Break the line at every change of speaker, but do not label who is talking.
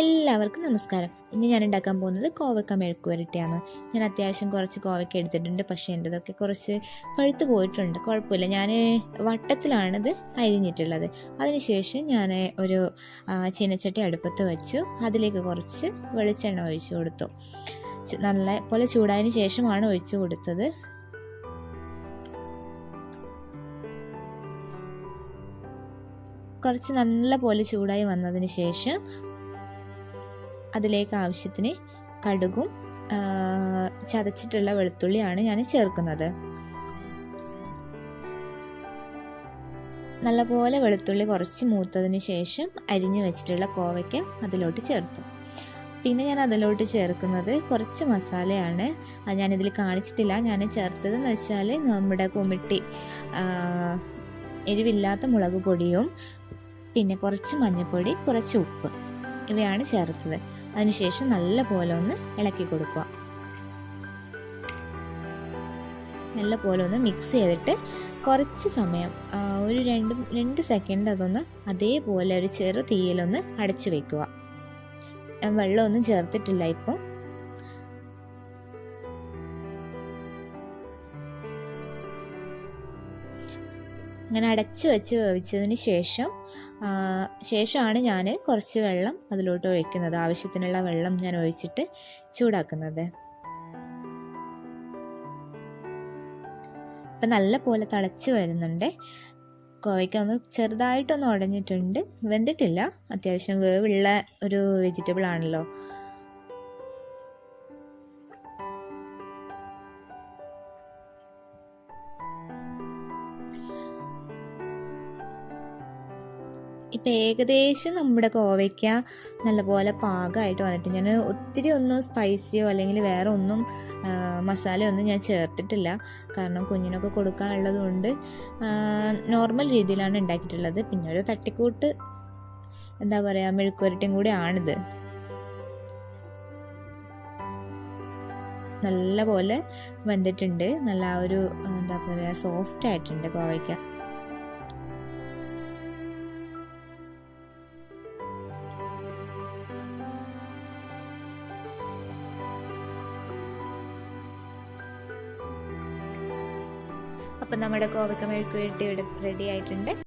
എല്ലാവർക്കും നമസ്കാരം. ഇന്ന് ഞാൻ ഉണ്ടാക്കാൻ പോകുന്നത് കോവക്ക മെഴുക്ക് വരട്ടിയാണ്. ഞാൻ അത്യാവശ്യം കുറച്ച് കോവക്ക എടുത്തിട്ടുണ്ട്. പക്ഷേ എന്റെതൊക്കെ കുറച്ച് പഴുത്ത് പോയിട്ടുണ്ട്. കുഴപ്പമില്ല. ഞാൻ വട്ടത്തിലാണിത് അരിഞ്ഞിട്ടുള്ളത്. അതിനുശേഷം ഞാൻ ഒരു ചീനച്ചട്ടി അടുപ്പത്ത് വെച്ചു. അതിലേക്ക് കുറച്ച് വെളിച്ചെണ്ണ ഒഴിച്ചു കൊടുത്തു. നല്ല പോലെ ചൂടായതിന് ശേഷമാണ് ഒഴിച്ചു കൊടുത്തത്. കുറച്ച് നല്ല പോലെ ചൂടായി വന്നതിന് ശേഷം അതിലേക്ക് ആവശ്യത്തിന് കടുകും ചതച്ചിട്ടുള്ള വെളുത്തുള്ളിയാണ് ഞാൻ ചേർക്കുന്നത്. നല്ലപോലെ വെളുത്തുള്ളി കുറച്ച് മൂത്തതിന് ശേഷം അരിഞ്ഞു വെച്ചിട്ടുള്ള കോവയ്ക്ക അതിലോട്ട് ചേർത്തു. പിന്നെ ഞാൻ അതിലോട്ട് ചേർക്കുന്നത് കുറച്ച് മസാലയാണ്. അത് ഞാനിതിൽ കാണിച്ചിട്ടില്ല. ഞാൻ ചേർത്തതെന്ന് വെച്ചാൽ നമ്മുടെ കുമിട്ടി എരിവില്ലാത്ത മുളക് പൊടിയും പിന്നെ കുറച്ച് മഞ്ഞൾപ്പൊടി കുറച്ച് ഉപ്പ് ഇവയാണ് ചേർത്തത്. അതിനുശേഷം നല്ല പോലെ ഒന്ന് ഇളക്കി കൊടുക്കുക. നല്ല പോലെ ഒന്ന് മിക്സ് ചെയ്തിട്ട് കുറച്ച് സമയം ഒരു രണ്ട് രണ്ട് സെക്കൻഡ് അതൊന്ന് അതേപോലെ ഒരു ചെറു തീയിലൊന്ന് അടച്ചു വെക്കുക. വെള്ളമൊന്നും ചേർത്തിട്ടില്ല ഇപ്പോൾ അങ്ങനെ അടച്ച് വെച്ച് വേവിച്ചതിന് ശേഷം ശേഷമാണ് ഞാൻ കുറച്ച് വെള്ളം അതിലോട്ട് ഒഴിക്കുന്നത്. ആവശ്യത്തിനുള്ള വെള്ളം ഞാൻ ഒഴിച്ചിട്ട് ചൂടാക്കുന്നത്. ഇപ്പം നല്ല പോലെ തിളച്ച് വരുന്നുണ്ട്. കോവയ്ക്ക ഒന്ന് ചെറുതായിട്ടൊന്ന് ഉടഞ്ഞിട്ടുണ്ട്. വെന്തിട്ടില്ല. അത്യാവശ്യം വേവുള്ള ഒരു വെജിറ്റബിൾ ആണല്ലോ. ഇപ്പം ഏകദേശം നമ്മുടെ കോവയ്ക്ക നല്ലപോലെ പാകമായിട്ട് വന്നിട്ട് ഞാൻ ഒത്തിരി ഒന്നും സ്പൈസിയോ അല്ലെങ്കിൽ വേറെ ഒന്നും മസാലയോ മസാലയൊന്നും ഞാൻ ചേർത്തിട്ടില്ല. കാരണം കുഞ്ഞിനൊക്കെ കൊടുക്കാനുള്ളത് കൊണ്ട് നോർമൽ രീതിയിലാണ് ഉണ്ടാക്കിയിട്ടുള്ളത്. പിന്നെ ഒരു തട്ടിക്കൂട്ട് എന്താ പറയുക മെഴുക്കുവരട്ടിയും കൂടി ആണിത്. നല്ല പോലെ വെന്തിട്ടുണ്ട്. നല്ല ആ ഒരു എന്താ പറയുക സോഫ്റ്റ് ആയിട്ടുണ്ട് കോവയ്ക്ക. അപ്പം നമ്മുടെ കോവക്ക മെഴുക്ക് വരട്ടി റെഡി ആയിട്ടുണ്ട്.